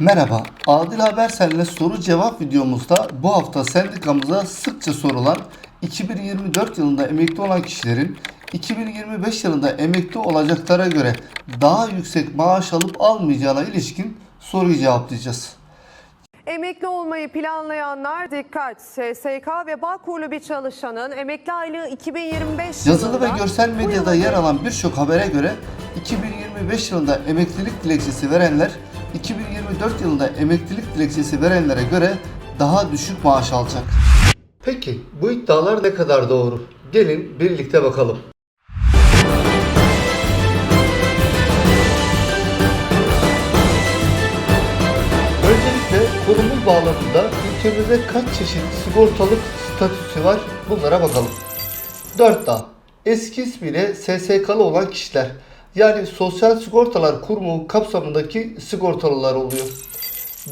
Merhaba, Adil Habersel'le soru cevap videomuzda bu hafta sendikamıza sıkça sorulan 2024 yılında emekli olan kişilerin 2025 yılında emekli olacaklara göre daha yüksek maaş alıp almayacağına ilişkin soruyu cevaplayacağız. Emekli olmayı planlayanlar dikkat. SSK ve Bağkurlu bir çalışanın emekli aylığı 2025 Yazılı ve yılında görsel medyada yer alan birçok habere göre 2025 yılında emeklilik dilekçesi verenler 2024 yılında emeklilik dilekçesi verenlere göre daha düşük maaş alacak. Peki bu iddialar ne kadar doğru? Gelin birlikte bakalım. Öncelikle konumuz bağlamında ülkemizde kaç çeşit sigortalık statüsü var bunlara bakalım. 4A. Eski ismiyle SSK'lı olan kişiler. Yani Sosyal Sigortalar Kurumu kapsamındaki sigortalılar oluyor.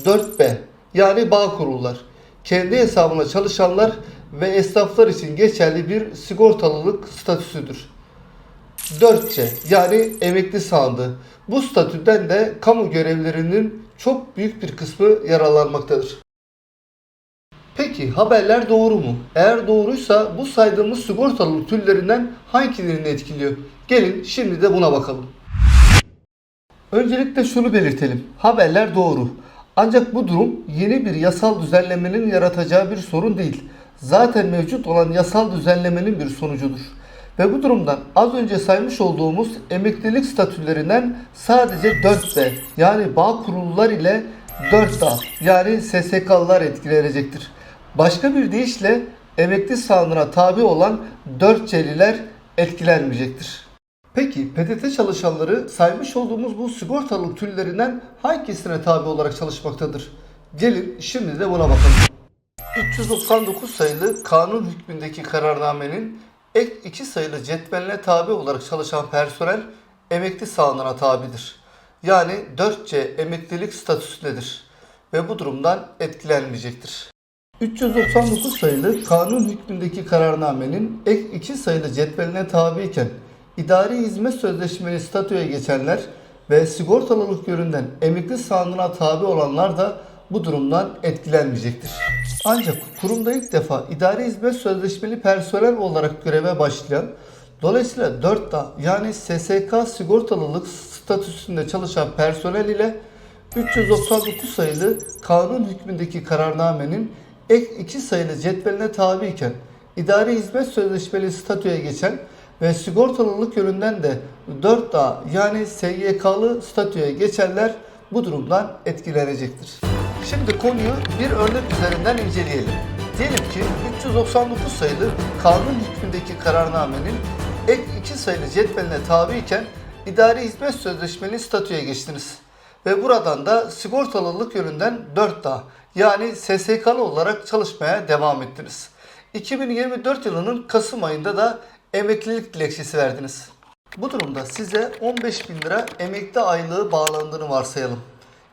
4B. Yani bağ kurullar. Kendi hesabına çalışanlar ve esnaflar için geçerli bir sigortalılık statüsüdür. 4C yani emekli sandığı. Bu statüden de kamu görevlerinin çok büyük bir kısmı yararlanmaktadır. Peki haberler doğru mu? Eğer doğruysa bu saydığımız sigortalılık türlerinden hangilerini etkiliyor? Gelin şimdi de buna bakalım. Öncelikle şunu belirtelim. Haberler doğru. Ancak bu durum yeni bir yasal düzenlemenin yaratacağı bir sorun değil. Zaten mevcut olan yasal düzenlemenin bir sonucudur. Ve bu durumdan az önce saymış olduğumuz emeklilik statülerinden sadece 4B yani bağ kurullar ile 4A yani SSK'lılar etkilenecektir. Başka bir deyişle emekli sahanına tabi olan 4C'liler etkilenmeyecektir. Peki PTT çalışanları saymış olduğumuz bu sigortalık türlerinden hangisine tabi olarak çalışmaktadır? Gelin şimdi de buna bakalım. 399 sayılı kanun hükmündeki kararnamenin ek 2 sayılı cetveline tabi olarak çalışan personel emekli sahanına tabidir. Yani 4C emeklilik statüsündedir ve bu durumdan etkilenmeyecektir. 399 sayılı kanun hükmündeki kararnamenin ek 2 sayılı cetveline tabiyken idari hizmet sözleşmeli statüye geçenler ve sigortalılık yönünden emekli sahanına tabi olanlar da bu durumdan etkilenmeyecektir. Ancak kurumda ilk defa idari hizmet sözleşmeli personel olarak göreve başlayan Dolayısıyla 4A yani SSK sigortalılık statüsünde çalışan personel ile 399 sayılı kanun hükmündeki kararnamenin ek 2 sayılı cetveline tabiyken idari hizmet sözleşmeli statüye geçen ve sigortalılık yönünden de 4A yani SGK'lı statüye geçenler bu durumdan etkilenecektir. Şimdi konuyu bir örnek üzerinden inceleyelim. Diyelim ki 399 sayılı kanun hükmündeki kararnamenin ek 2 sayılı cetveline tabiyken idari hizmet sözleşmeli statüye geçtiniz. Ve buradan da sigortalılık yönünden 4A yani SSK'lı olarak çalışmaya devam ettiniz. 2024 yılının Kasım ayında da emeklilik dilekçesi verdiniz. Bu durumda size 15 bin lira emekli aylığı bağlandığını varsayalım.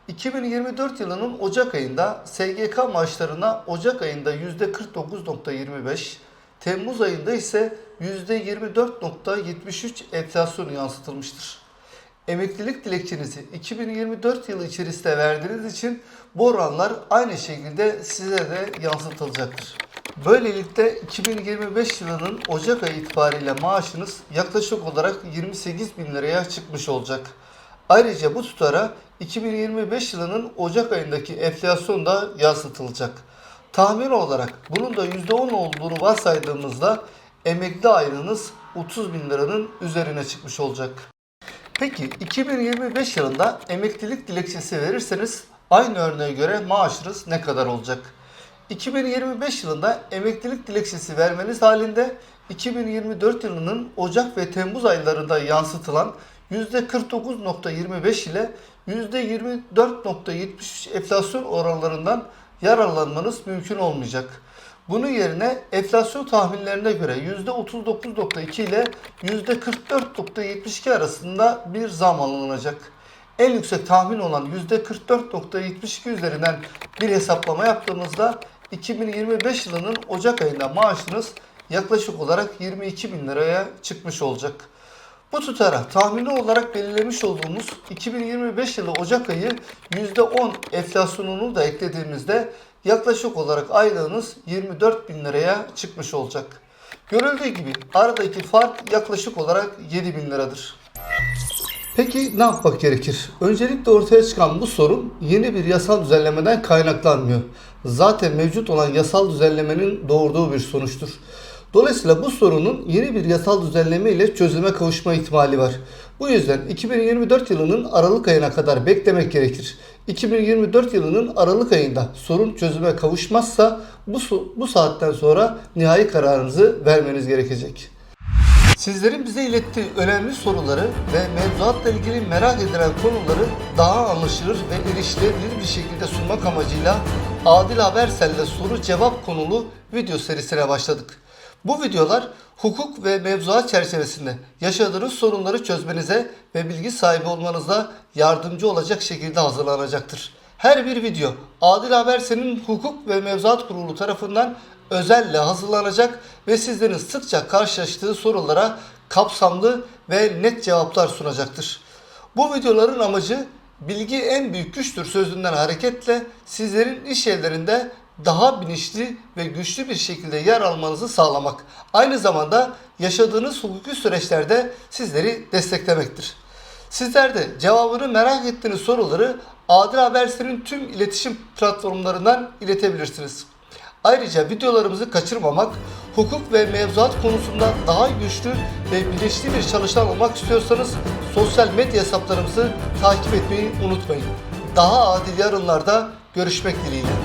2024 yılının Ocak ayında SGK maaşlarına Ocak ayında %49.25, Temmuz ayında ise %24.73 enflasyon yansıtılmıştır. Emeklilik dilekçenizi 2024 yılı içerisinde verdiğiniz için bu oranlar aynı şekilde size de yansıtılacaktır. Böylelikle 2025 yılının Ocak ayı itibariyle maaşınız yaklaşık olarak 28 bin liraya çıkmış olacak. Ayrıca bu tutara 2025 yılının Ocak ayındaki enflasyon da yansıtılacak. Tahmin olarak bunun da %10 olduğunu varsaydığımızda emekli aylığınız 30 bin liranın üzerine çıkmış olacak. Peki 2025 yılında emeklilik dilekçesi verirseniz aynı örneğe göre maaşınız ne kadar olacak? 2025 yılında emeklilik dilekçesi vermeniz halinde 2024 yılının Ocak ve Temmuz aylarında yansıtılan %49.25 ile %24.73 enflasyon oranlarından yararlanmanız mümkün olmayacak. Bunun yerine enflasyon tahminlerine göre %39.2 ile %44.72 arasında bir zam alınacak. En yüksek tahmin olan %44.72 üzerinden bir hesaplama yaptığımızda 2025 yılının Ocak ayında maaşınız yaklaşık olarak 22 bin liraya çıkmış olacak. Bu tutara tahmini olarak belirlemiş olduğumuz 2025 yılı Ocak ayı %10 enflasyonunu da eklediğimizde yaklaşık olarak aylığınız 24 bin liraya çıkmış olacak. Görüldüğü gibi aradaki fark yaklaşık olarak 7 bin liradır. Peki ne yapmak gerekir? Öncelikle ortaya çıkan bu sorun yeni bir yasal düzenlemeden kaynaklanmıyor. Zaten mevcut olan yasal düzenlemenin doğurduğu bir sonuçtur. Dolayısıyla bu sorunun yeni bir yasal düzenleme ile çözüme kavuşma ihtimali var. Bu yüzden 2024 yılının Aralık ayına kadar beklemek gerekir. 2024 yılının Aralık ayında sorun çözüme kavuşmazsa bu, bu saatten sonra nihai kararınızı vermeniz gerekecek. Sizlerin bize ilettiği önemli soruları ve mevzuatla ilgili merak edilen konuları daha anlaşılır ve erişilebilir bir şekilde sunmak amacıyla Adil Habersel'le soru cevap konulu video serisine başladık. Bu videolar hukuk ve mevzuat çerçevesinde yaşadığınız sorunları çözmenize ve bilgi sahibi olmanıza yardımcı olacak şekilde hazırlanacaktır. Her bir video Adil Habersel'in hukuk ve mevzuat kurulu tarafından özelle hazırlanacak ve sizlerin sıkça karşılaştığı sorulara kapsamlı ve net cevaplar sunacaktır. Bu videoların amacı bilgi en büyük güçtür sözünden hareketle sizlerin iş yerlerinde daha bilinçli ve güçlü bir şekilde yer almanızı sağlamak. Aynı zamanda yaşadığınız hukuki süreçlerde sizleri desteklemektir. Sizler de cevabını merak ettiğiniz soruları Adil Habersel'in tüm iletişim platformlarından iletebilirsiniz. Ayrıca videolarımızı kaçırmamak, hukuk ve mevzuat konusunda daha güçlü ve bilinçli bir çalışan olmak istiyorsanız sosyal medya hesaplarımızı takip etmeyi unutmayın. Daha adil yarınlarda görüşmek dileğiyle.